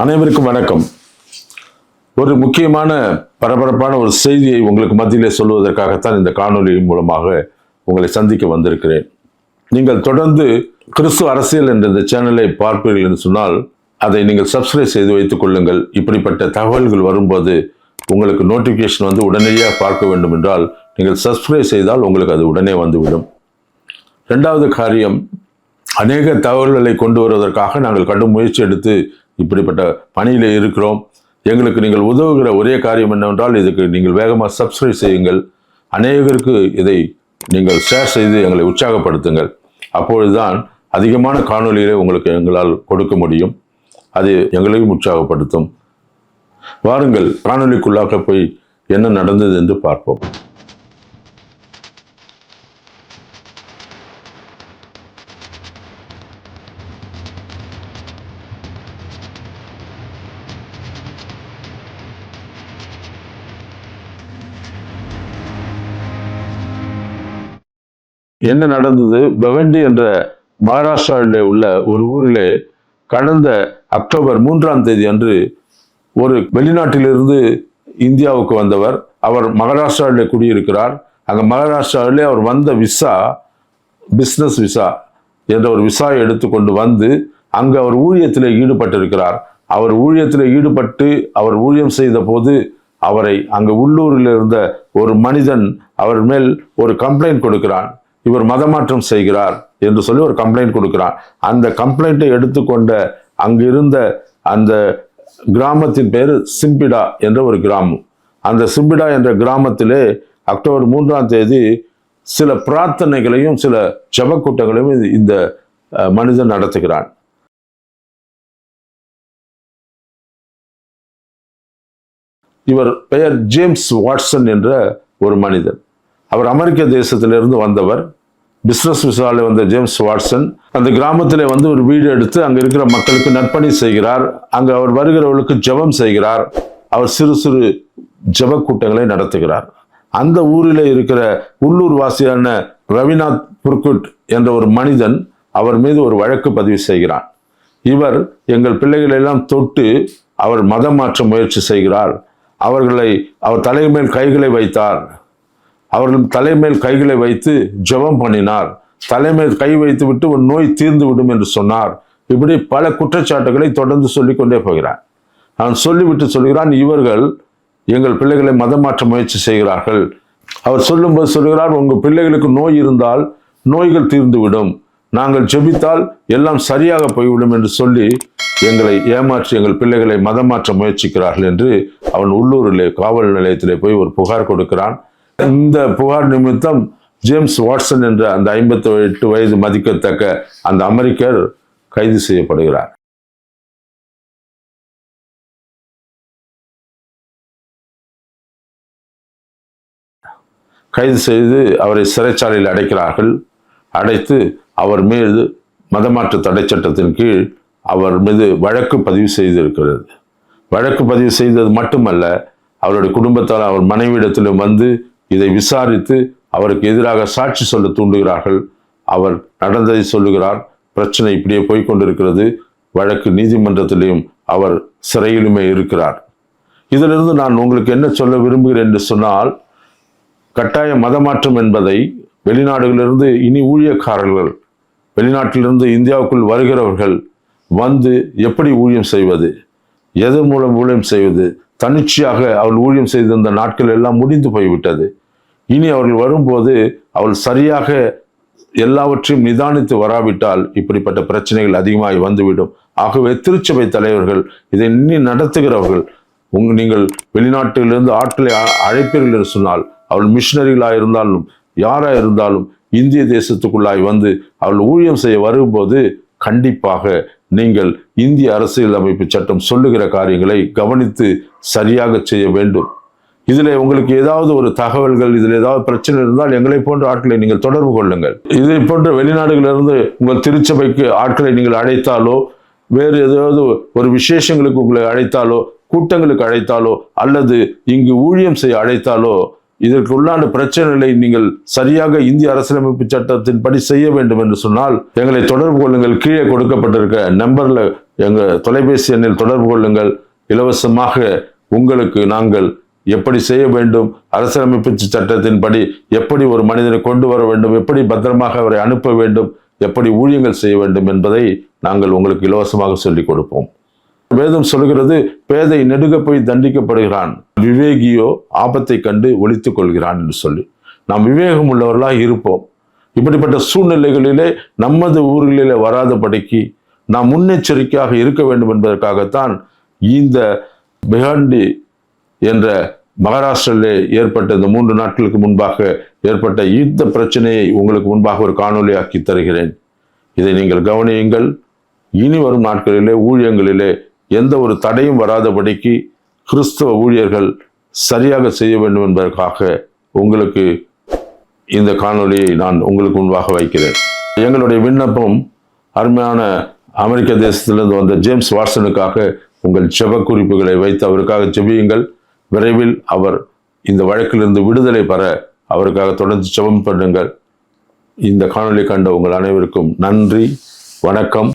அனைவருக்கும் வணக்கம். ஒரு முக்கியமான பரபரப்பான ஒரு செய்தியை உங்களுக்கு மத்தியிலே சொல்வதற்காகத்தான் இந்த காணொலி மூலமாக உங்களை சந்திக்க வந்திருக்கிறேன். நீங்கள் தொடர்ந்து கிறிஸ்துவ அரசியல் என்ற இந்த சேனலை பார்ப்பீர்கள் என்று சொன்னால் அதை நீங்கள் சப்ஸ்கிரைப் செய்து வைத்துக் கொள்ளுங்கள். இப்படிப்பட்ட தகவல்கள் வரும்போது உங்களுக்கு நோட்டிஃபிகேஷன் வந்து உடனடியாக பார்க்க வேண்டும் என்றால் நீங்கள் சப்ஸ்கிரைப் செய்தால் உங்களுக்கு அது உடனே வந்துவிடும். ரெண்டாவது காரியம் அநேக தகவல்களை கொண்டு வருவதற்காக நாங்கள் கடும் முயற்சி எடுத்து இப்படிப்பட்ட பணியில் இருக்கிறோம். எங்களுக்கு நீங்கள் உதவுகிற ஒரே காரியம் என்னவென்றால் இதுக்கு நீங்கள் வேகமாக சப்ஸ்கிரைப் செய்யுங்கள். அநேகருக்கு இதை நீங்கள் ஷேர் செய்து எங்களை உற்சாகப்படுத்துங்கள். அப்பொழுதுதான் அதிகமான காணொலிகளை உங்களுக்கு எங்களால் கொடுக்க முடியும். அது எங்களையும் உற்சாகப்படுத்தும். வாருங்கள் காணொளிக்குள்ளாக போய் என்ன நடந்தது என்று பார்ப்போம். என்ன நடந்தது? பவண்டி என்ற மகாராஷ்டிராவில் உள்ள ஒரு ஊரிலே கடந்த அக்டோபர் மூன்றாம் தேதி அன்று ஒரு வெளிநாட்டிலிருந்து இந்தியாவுக்கு வந்தவர். அவர் மகாராஷ்டிராவிலே குடியிருக்கிறார். அங்கே மகாராஷ்டிராவிலே அவர் வந்த விசா பிஸ்னஸ் விசா என்ற ஒரு விசா எடுத்துக்கொண்டு வந்து அங்கு அவர் ஊழியத்தில் ஈடுபட்டிருக்கிறார். அவர் ஊழியத்தில் ஈடுபட்டு அவர் ஊழியம் செய்த போது அவரை அங்கு உள்ளூரில் இருந்த ஒரு மனிதன் அவர் மேல் ஒரு கம்ப்ளைண்ட் கொடுக்கிறான். இவர் மதமாற்றம் செய்கிறார் என்று சொல்லி ஒரு கம்ப்ளைண்ட் கொடுக்கிறான். அந்த கம்ப்ளைண்ட்டை எடுத்துக்கொண்ட அங்கிருந்த அந்த கிராமத்தின் பேர் சிம்பிடா என்ற ஒரு கிராமம். அந்த சிம்பிடா என்ற கிராமத்திலே அக்டோபர் மூன்றாம் தேதி சில பிரார்த்தனைகளையும் சில ஜபக்கூட்டங்களையும் இந்த மனிதன் நடத்துகிறான். இவர் பெயர் ஜேம்ஸ் வாட்சன் என்ற ஒரு மனிதன். அவர் அமெரிக்க தேசத்திலிருந்து வந்தவர். பிஸ்னஸ் விசாவில் வந்த ஜேம்ஸ் வாட்சன் அந்த கிராமத்தில் வந்து ஒரு வீடு எடுத்து அங்கே இருக்கிற மக்களுக்கு நற்பணி செய்கிறார். அங்கே அவர் வருகிறவர்களுக்கு ஜெபம் செய்கிறார். அவர் சிறு சிறு ஜப கூட்டங்களை நடத்துகிறார். அந்த ஊரில் இருக்கிற உள்ளூர் வாசியான ரவிநாத் புர்குட் என்ற ஒரு மனிதன் அவர் மீது ஒரு வழக்கு பதிவு செய்கிறான். இவர் எங்கள் பிள்ளைகளெல்லாம் தொட்டு அவர் மதம் மாற்ற முயற்சி செய்கிறார். அவர்களை அவர் தலைமையில் கைகளை வைத்தார். அவர்கள் தலைமேல் கைகளை வைத்து ஜெபம் பண்ணினார். தலைமேல் கை வைத்து விட்டு ஒரு நோய் தீர்ந்து விடும் என்று சொன்னார். இப்படி பல குற்றச்சாட்டுகளை தொடர்ந்து சொல்லிக்கொண்டே போகிறான் அவன் சொல்லிவிட்டு சொல்கிறான் இவர்கள் எங்கள் பிள்ளைகளை மதம் மாற்ற முயற்சி செய்கிறார்கள். அவர் சொல்லும்போது சொல்கிறார் உங்கள் பிள்ளைகளுக்கு நோய் இருந்தால் நோய்கள் தீர்ந்துவிடும். நாங்கள் ஜெபித்தால் எல்லாம் சரியாக போய்விடும் என்று சொல்லி எங்களை ஏமாற்றி எங்கள் பிள்ளைகளை மதம் மாற்ற முயற்சிக்கிறார்கள் என்று அவன் உள்ளூரிலே காவல் நிலையத்திலே போய் ஒரு புகார் கொடுக்கிறான். இந்த புகார் நிமித்தம் ஜேம்ஸ் வாட்சன் என்ற அந்த ஐம்பத்தி எட்டு வயது மதிக்கத்தக்க அந்த அமெரிக்கர் கைது செய்யப்படுகிறார். கைது செய்து அவரை சிறைச்சாலையில் அடைக்கிறார்கள். அடைத்து அவர் மீது மதமாற்ற தடை சட்டத்தின் கீழ் அவர் மீது வழக்கு பதிவு செய்திருக்கிறது. வழக்கு பதிவு செய்தது மட்டுமல்ல அவருடைய குடும்பத்தார் அவர் மனைவியிடத்திலும் வந்து இதை விசாரித்து அவருக்கு எதிராக சாட்சி சொல்ல தூண்டுகிறார்கள். அவர் நடந்ததை சொல்லுகிறார். பிரச்சனை இப்படியே போய்கொண்டிருக்கிறது வழக்கு நீதிமன்றத்திலேயும் அவர் சிறையிலுமே இருக்கிறார். இதிலிருந்து நான் உங்களுக்கு என்ன சொல்ல விரும்புகிறேன் என்று சொன்னால் கட்டாய மதமாற்றம் என்பதை வெளிநாடுகளிலிருந்து இனி ஊழியக்காரர்கள் வெளிநாட்டிலிருந்து இந்தியாவுக்குள் வருகிறவர்கள் வந்து எப்படி ஊழியம் செய்வது? எது மூலம் ஊழியம் செய்வது? தனிச்சையாக அவள் ஊழியம் செய்திருந்த நாட்கள் எல்லாம் முடிந்து போய்விட்டது. இனி அவர்கள் வரும்போது அவள் சரியாக எல்லாவற்றையும் நிதானித்து வராவிட்டால் இப்படிப்பட்ட பிரச்சனைகள் அதிகமாகி வந்துவிடும். ஆகவே திருச்சபை தலைவர்கள் இதை இன்னி நடத்துகிறவர்கள் உங்க நீங்கள் வெளிநாட்டிலிருந்து ஆட்களை அழைப்பீர்கள் என்று சொன்னால் அவள் மிஷினரிகளாக இருந்தாலும் யாரா இருந்தாலும் இந்திய தேசத்துக்குள்ளாய் வந்து அவள் ஊழியம் செய்ய வரும்போது கண்டிப்பாக நீங்கள் இந்திய அரசியல் அமைப்பு சட்டம் சொல்லுகிற காரியங்களை கவனித்து சரியாக செய்ய வேண்டும். இதில் உங்களுக்கு ஏதாவது ஒரு தகவல்கள் இதில் ஏதாவது பிரச்சனை இருந்தால் எங்களை போன்ற ஆட்களை நீங்கள் தொடர்பு கொள்ளுங்கள். இதை போன்ற வெளிநாடுகளிலிருந்து உங்கள் திருச்சபைக்கு ஆட்களை நீங்கள் அழைத்தாலோ வேறு ஏதாவது ஒரு விசேஷங்களுக்கு உங்களை அழைத்தாலோ கூட்டங்களுக்கு அழைத்தாலோ அல்லது இங்கு ஊழியம் செய்ய அழைத்தாலோ இதற்கு உள்ளான பிரச்சனைகளை நீங்கள் சரியாக இந்திய அரசியலமைப்பு சட்டத்தின் படி செய்ய வேண்டும் என்று சொன்னால் எங்களை தொடர்பு கொள்ளுங்கள். கீழே கொடுக்கப்பட்டிருக்க நம்பரில் எங்கள் தொலைபேசி எண்ணில் தொடர்பு கொள்ளுங்கள். இலவசமாக உங்களுக்கு நாங்கள் எப்படி செய்ய வேண்டும் அரசியலமைப்பு சட்டத்தின் படி எப்படி ஒரு மனிதனை கொண்டு வர வேண்டும் எப்படி பத்திரமாக அவரை அனுப்ப வேண்டும் எப்படி ஊழியங்கள் செய்ய வேண்டும் என்பதை நாங்கள் உங்களுக்கு இலவசமாக சொல்லிக் கொடுப்போம். வேதம் சொல்கிறது பேதை நெடுக போய் தண்டிக்கப்படுகிறான். விவேகியோ ஆபத்தை கண்டு ஒழித்து கொள்கிறான் என்று சொல்லி நாம் விவேகம் உள்ளவர்களாக இருப்போம். இப்படிப்பட்ட சூழ்நிலைகளிலே நமது ஊர்களிலே வராதபடிக்கு நாம் முன்னெச்சரிக்கையாக இருக்க வேண்டும் என்பதற்காகத்தான் இந்த பிகாண்டி என்ற மகாராஷ்டிரிலே ஏற்பட்ட இந்த மூன்று நாட்களுக்கு முன்பாக ஏற்பட்ட இந்த பிரச்சனையை உங்களுக்கு முன்பாக ஒரு காணொளியாக்கி தருகிறேன். இதை நீங்கள் கவனியுங்கள். இனி வரும் நாட்களிலே ஊழியங்களிலே எந்த ஒரு தடையும் வராதபடிக்கு கிறிஸ்தவ ஊழியர்கள் சரியாக செய்ய வேண்டும் என்பதற்காக உங்களுக்கு இந்த காணொளியை நான் உங்களுக்கு முன்பாக வைக்கிறேன். எங்களுடைய விண்ணப்பம் அருமையான அமெரிக்க தேசத்திலிருந்து வந்த ஜேம்ஸ் வாட்சனுக்காக உங்கள் செப குறிப்புகளை வைத்து அவருக்காக ஜெபியுங்கள் விரைவில் அவர் இந்த வழக்கிலிருந்து விடுதலை பெற அவருக்காக தொடர்ந்து செபம் பண்ணுங்கள். இந்த காணொலி கண்ட உங்கள் அனைவருக்கும் நன்றி வணக்கம்.